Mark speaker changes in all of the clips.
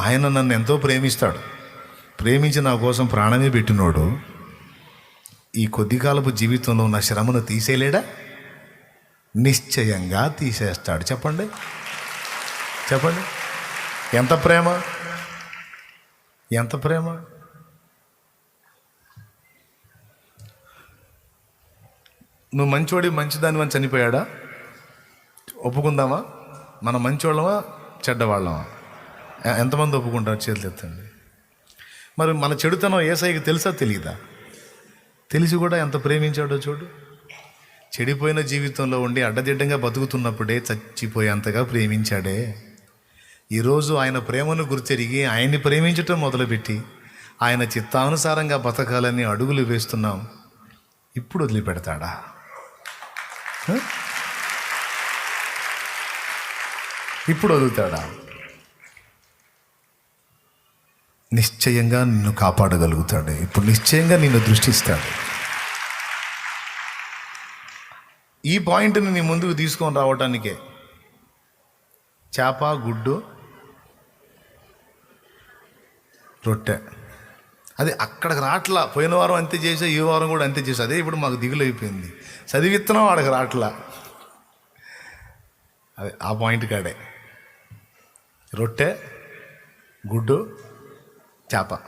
Speaker 1: ఆయన నన్ను ఎంతో ప్రేమిస్తాడు. ప్రేమించి నా కోసం ప్రాణమే పెట్టినోడు. ఈ కొద్ది కాలపు జీవితంలో ఉన్న శ్రమను తీసేయలేడా? నిశ్చయంగా తీసేస్తాడు. చెప్పండి. చెప్పండి. ఎంత ప్రేమ? ఎంత ప్రేమ? నువ్వు మంచోడి మంచిదాని అని చనిపోయాడా? ఒప్పుకుందామా? మన మంచోళ్ళమా? చెడ్డవాళ్ళమా? ఎంతమంది ఒప్పుకుంటారు చేతులు ఎత్తండి. మరి మన చెడుతనం ఏసైకి తెలుసా తెలియదా తెలిసి కూడా ఎంత ప్రేమించాడో చూడు. చెడిపోయిన జీవితంలో ఉండి అడ్డదిడ్డంగా బతుకుతున్నప్పుడే చచ్చిపోయేంతగా ప్రేమించాడే. ఈరోజు ఆయన ప్రేమను గుర్తెరిగి ఆయన్ని ప్రేమించటం మొదలుపెట్టి ఆయన చిత్తానుసారంగా బతకాలని అడుగులు వేస్తున్నాం. ఇప్పుడు వదిలిపెడతాడా? ఇప్పుడు వదులుతాడా? నిశ్చయంగా నిన్ను కాపాడగలుగుతాడు. ఇప్పుడు నిశ్చయంగా నిన్ను దృష్టిస్తాడు. ఈ పాయింట్ని నీ ముందుకు తీసుకొని రావటానికే. చేప గుడ్డు రొట్టె. అది అక్కడికి రాట్లా. పోయిన వారం అంతే చేసా ఈ వారం కూడా అంతే చేసా. అదే ఇప్పుడు మాకు దిగులు అయిపోయింది. చదివిత్తనం ఆడకు రాట్లా. అదే ఆ పాయింట్ కాడే. రొట్టె గుడ్డు చేప.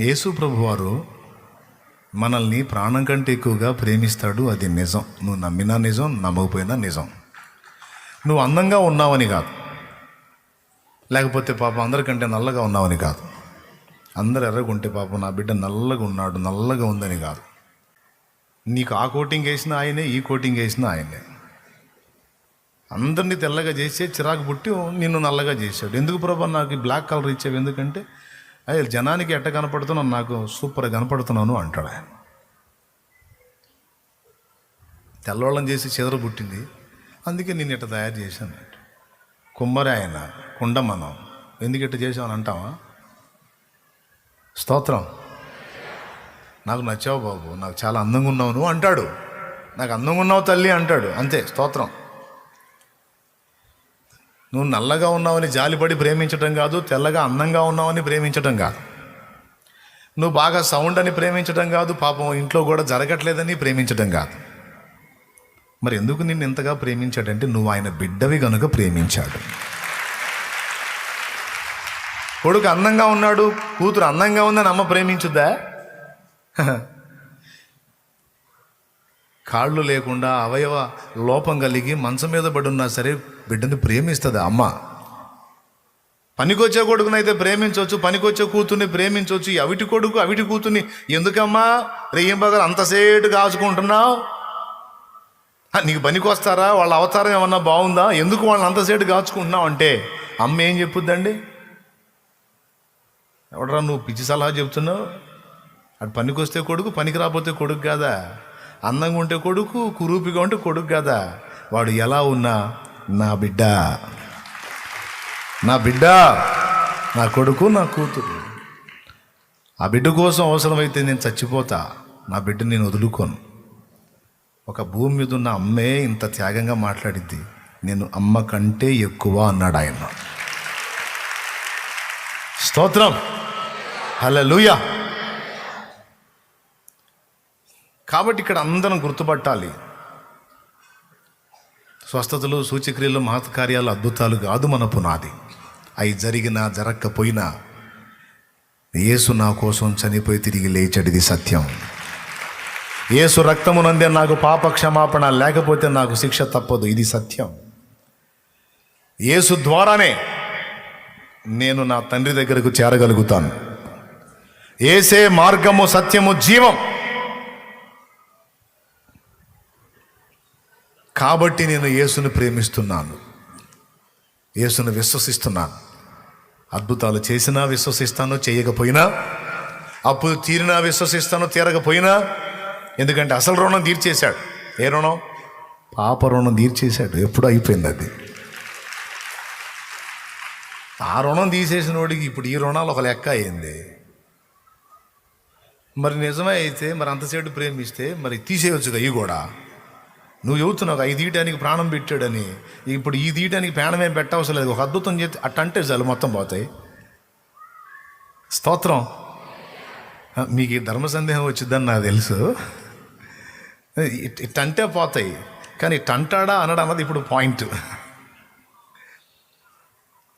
Speaker 1: యేసు ప్రభువారు మనల్ని ప్రాణం కంటే ఎక్కువగా ప్రేమిస్తాడు అది నిజం. నువ్వు నమ్మినా నిజం నమ్మకపోయినా నిజం. నువ్వు అందంగా ఉన్నావని కాదు. లేకపోతే పాప అందరికంటే నల్లగా ఉన్నావని కాదు. అందరు ఎర్రగుంటే పాపం నా బిడ్డ నల్లగా ఉన్నాడు నల్లగా ఉందని కాదు. నీకు ఆ కోటింగ్ వేసిన ఆయనే ఈ కోటింగ్ వేసిన ఆయనే. అందరినీ తెల్లగా చేసే చిరాకు పుట్టి నిన్ను నల్లగా చేశాడు. ఎందుకు ప్రభా నాకు బ్లాక్ కలర్ ఇచ్చావు? ఎందుకంటే అయ్యే జనానికి ఎట్ట కనపడుతున్నాను నాకు సూపర్ కనపడుతున్నాను అంటాడు ఆయన. తెల్లవాళ్ళని చేసి చెదర పుట్టింది. అందుకే నేను ఇట్ట తయారు చేశాను కుమ్మరి ఆయన కుండమనం. ఎందుకు ఇట్ట చేసామని అంటావా? స్తోత్రం. నాకు నచ్చావు బాబు నాకు చాలా అందంగా ఉన్నావు నువ్వు అంటాడు. నాకు అందంగా ఉన్నావు తల్లి అంటాడు. అంతే స్తోత్రం. నువ్వు నల్లగా ఉన్నావని జాలిపడి ప్రేమించటం కాదు తెల్లగా అందంగా ఉన్నావని ప్రేమించటం కాదు. నువ్వు బాగా సౌండ్ అని ప్రేమించటం కాదు పాపం ఇంట్లో కూడా జరగట్లేదని ప్రేమించటం కాదు. మరి ఎందుకు నిన్ను ఇంతగా ప్రేమించాడంటే నువ్వు ఆయన బిడ్డవి గనుక ప్రేమించాడు. కొడుకు అందంగా ఉన్నాడు కూతురు అందంగా ఉందని అమ్మ ప్రేమించుద్దా? కాళ్ళు లేకుండా అవయవ లోపం కలిగి మంచం మీద పడి సరే బిడ్డని ప్రేమిస్తుంది అమ్మ. పనికొచ్చే కొడుకునైతే ప్రేమించవచ్చు పనికొచ్చే కూతుర్ని ప్రేమించవచ్చు అవిటి కొడుకు అవిటి కూతుర్ని. ఎందుకమ్మా? రెయ్యంబగలు అంతసేటు కాచుకుంటున్నావు నీకు పనికొస్తారా? వాళ్ళ అవతారం ఏమన్నా బాగుందా? ఎందుకు వాళ్ళని అంతసేటు కాచుకుంటున్నావు అంటే? అమ్మ ఏం చెప్పుద్దండి? ఎవడరా నువ్వు పిచ్చి సలహా చెప్తున్నావు? అటు పనికొస్తే కొడుకు పనికి రాకపోతే కొడుకు కాదా? అందంగా ఉంటే కొడుకు కురూపిగా ఉంటే కొడుకు కదా. వాడు ఎలా ఉన్నా నా బిడ్డ. నా బిడ్డ నా కొడుకు నా కూతురు. ఆ బిడ్డ కోసం అవసరమైతే నేను చచ్చిపోతా. నా బిడ్డ నేను వదులుకోను. ఒక భూమి మీద ఉన్న అమ్మే ఇంత త్యాగంగా మాట్లాడిద్ది. నేను అమ్మ కంటే ఎక్కువ అన్నాడు ఆయన. స్తోత్రం. హల్లెలూయా. కాబట్టి ఇక్కడ అందరం గుర్తుపట్టాలి. స్వస్థతలు సూచక్రియలు మహత్కార్యాలు అద్భుతాలు కాదు మన పునాది అవి జరిగినా జరగకపోయినా యేసు నా కోసం చనిపోయి తిరిగి లేచడిది సత్యం. యేసు రక్తమునందే నాకు పాప క్షమాపణ లేకపోతే నాకు శిక్ష తప్పదు. ఇది సత్యం. యేసు ద్వారానే నేను నా తండ్రి దగ్గరకు చేరగలుగుతాను. ఏసే మార్గము సత్యము జీవం. కాబట్టి నేను యేసును ప్రేమిస్తున్నాను. యేసును విశ్వసిస్తున్నాను. అద్భుతాలు చేసినా విశ్వసిస్తాను చేయకపోయినా అప్పులు తీరినా విశ్వసిస్తాను తీరకపోయినా ఎందుకంటే అసలు రుణం తీర్చేశాడు. ఏ రుణం? పాప రుణం తీర్చేశాడు. ఎప్పుడు అయిపోయింది అది. ఆ రుణం తీసేసిన వాడికి ఇప్పుడు ఈ రుణాలు ఒక లెక్క అయింది. మరి నిజమే అయితే మరి అంతసేపు ప్రేమిస్తే మరి తీసేయొచ్చుగా ఇవి కూడా. నువ్వు చెబుతున్నావు ఈ తీయడానికి ప్రాణం పెట్టాడని. ఇప్పుడు ఈ తీయడానికి ప్రాణం ఏం పెట్టవసరం లేదు. ఒక అద్భుతం చేతి అట్టంటే చాలు మొత్తం పోతాయి. స్తోత్రం. మీకు ఈ ధర్మ సందేహం వచ్చిందని నాకు తెలుసు. ఇట్టంటే పోతాయి. కానీ ఇట్టంటాడా అనడం అన్నది ఇప్పుడు పాయింట్.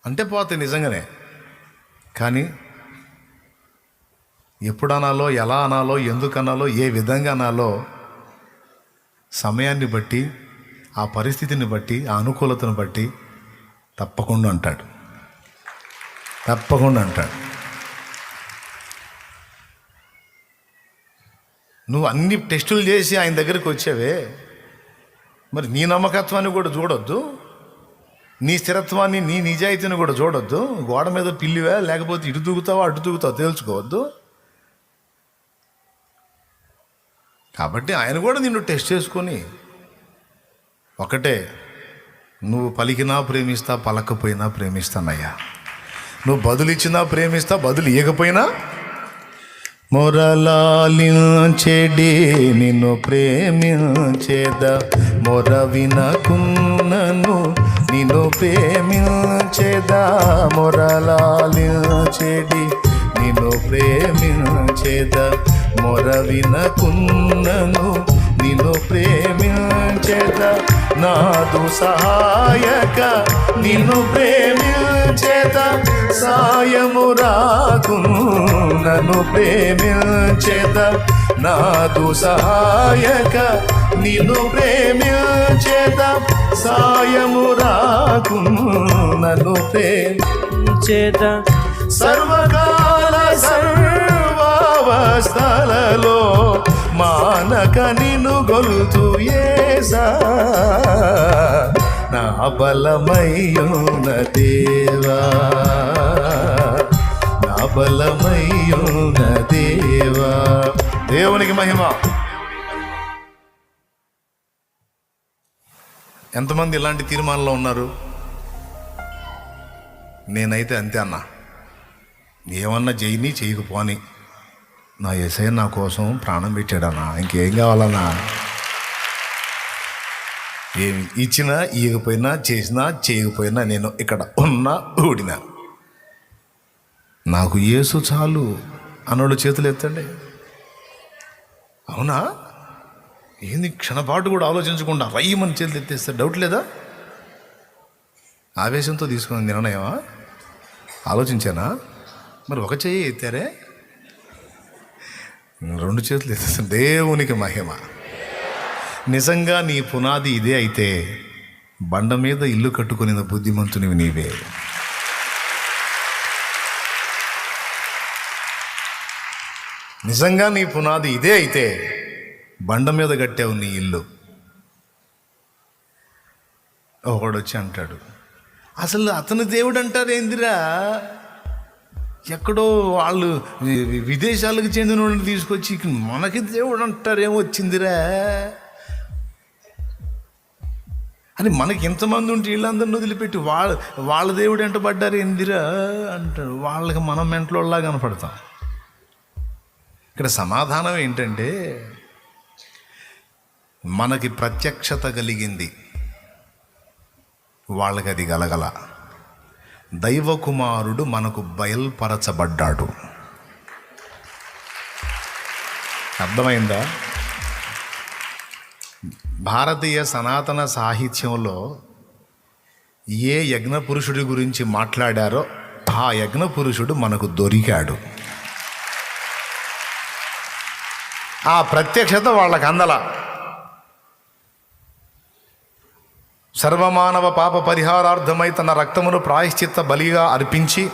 Speaker 1: అంటే పోతాయి నిజంగానే. కానీ ఎప్పుడు అనాలో ఎలా అనాలో ఎందుకు అనాలో ఏ విధంగా అనాలో సమయాన్ని బట్టి ఆ పరిస్థితిని బట్టి ఆ అనుకూలతను బట్టి తప్పకుండా అంటాడు. తప్పకుండా అంటాడు. నువ్వు అన్ని టెస్టులు చేసి ఆయన దగ్గరికి వచ్చావే. మరి నీ నమ్మకత్వాన్ని కూడా చూడొద్దు. నీ స్థిరత్వాన్ని నీ నిజాయితీని కూడా చూడొద్దు. గోడ మీద పిల్లివా లేకపోతే ఇటు దూకుతావా అటు దూకుతావా తెలుసుకోవద్దు. కాబట్టి ఆయన కూడా నిన్ను టెస్ట్ చేసుకొని ఒకటే నువ్వు పలికినా ప్రేమిస్తా పలకపోయినా ప్రేమిస్తానయ్యా. నువ్వు బదులిచ్చినా ప్రేమిస్తా బదులు ఇవ్వకపోయినా మొరలాలించెడి నిన్ను ప్రేమించేద. మొర వినకున్నను నిన్ను ప్రేమించేద. మొరలాలించెడి చెడి ప్రేమించేద మొర వినకున్నను నిన్ను ప్రేమించేద. నాదు సహాయక నిన్ను ప్రేమించేద సాయము రాకు నన్ను ప్రేమించేద. నాదు సహాయక నిన్ను ప్రేమించేద సాయము రాకు నన్ను ప్రేమ
Speaker 2: చేత
Speaker 1: సర్వకాల సర్వావస్థలలో మానక నిను గొలుతు నా బలమయ్యున దేవా. నా బలమయ్యున దేవా. దేవునికి మహిమ. ఎంతమంది ఇలాంటి తీర్మానంలో ఉన్నారు? నేనైతే అంతే అన్నా. ఏమన్నా చేయని చేయకపోని నా ఎస్ఐ నా కోసం ప్రాణం పెట్టాడన్నా. ఇంకేం కావాలన్నా? ఏమి ఇచ్చినా ఇవ్వకపోయినా చేసినా చేయకపోయినా నేను ఇక్కడ ఉన్నా ఊడినా. నాకు ఏసు చాలు అన్నోళ్ళు చేతులు ఎత్తండి. అవునా? ఏంది క్షణపాటు కూడా ఆలోచించకుండా రయ్యమని చేతులు ఎత్తేస్తే డౌట్ లేదా? ఆవేశంతో తీసుకున్న నిర్ణయమా? ఆలోచించానా? మరి ఒక చెయ్యి ఎత్తారే? రెండు చేతులు ఎత్తేస్తాను. దేవునికి మహిమ. నిజంగా నీ పునాది ఇదే అయితే బండ మీద ఇల్లు కట్టుకునే బుద్ధిమంతునివి నీవే. నిజంగా నీ పునాది ఇదే అయితే బండ మీద కట్టావు నీ ఇల్లు. ఒకడు వచ్చి అంటాడు అసలు అతను దేవుడు అంటారు ఏందిరా ఎక్కడో వాళ్ళు విదేశాలకు చెందిన వాళ్ళని తీసుకొచ్చి మనకి దేవుడు అంటారేమో వచ్చిందిరా. అని మనకి ఎంతమంది ఉంటే వీళ్ళందరిని వదిలిపెట్టి వాళ్ళ వాళ్ళ దేవుడు ఎంట ఎందిరా ఏందిరా అంటారు. వాళ్ళకి మనం మెంట్లోలా కనపడతాం. ఇక్కడ సమాధానం ఏంటంటే మనకి ప్రత్యక్షత కలిగింది. వాళ్ళకి అది గలగల. దైవకుమారుడు మనకు బయల్పరచబడ్డాడు. అర్థమైందా? భారతీయ సనాతన సాహిత్యంలో ఏ యజ్ఞ పురుషుడి గురించి మాట్లాడారో ఆ యజ్ఞ పురుషుడు మనకు దొరికాడు. ఆ ప్రత్యక్షత వాళ్ళకి అందల సర్వమానవ పాప పరిహారార్థమై తన రక్తమును ప్రాయశ్చిత్త బలిగా అర్పించి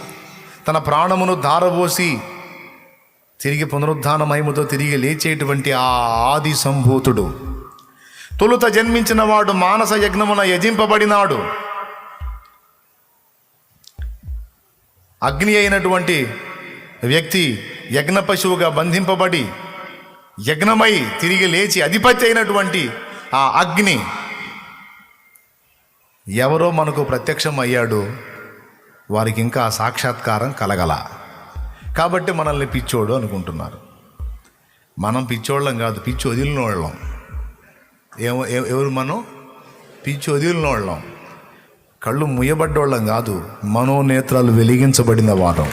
Speaker 1: తన ప్రాణమును దారబోసి తిరిగి పునరుద్ధాన మహిమతో తిరిగి లేచేటువంటి ఆ ఆది సంభూతుడు తొలుత జన్మించిన వాడు మానస యజ్ఞమున యజింపబడినాడు. అగ్ని అయినటువంటి వ్యక్తి యజ్ఞ పశువుగా బంధింపబడి యజ్ఞమై తిరిగి లేచి అధిపతి అయినటువంటి ఆ అగ్ని ఎవరో మనకు ప్రత్యక్షం అయ్యాడు వారికి ఇంకా ఆ సాక్షాత్కారం కలగల. కాబట్టి మనల్ని పిచ్చోడు అనుకుంటున్నారు. మనం పిచ్చోళ్ళం కాదు పిచ్చి వదిలిన వాళ్ళం ఏమో ఎవరు మనం? పిచ్చి వదిలిన వాళ్ళం కళ్ళు ముయ్యబడ్డోళ్ళం కాదు మనోనేత్రాలు వెలిగించబడిన వారం.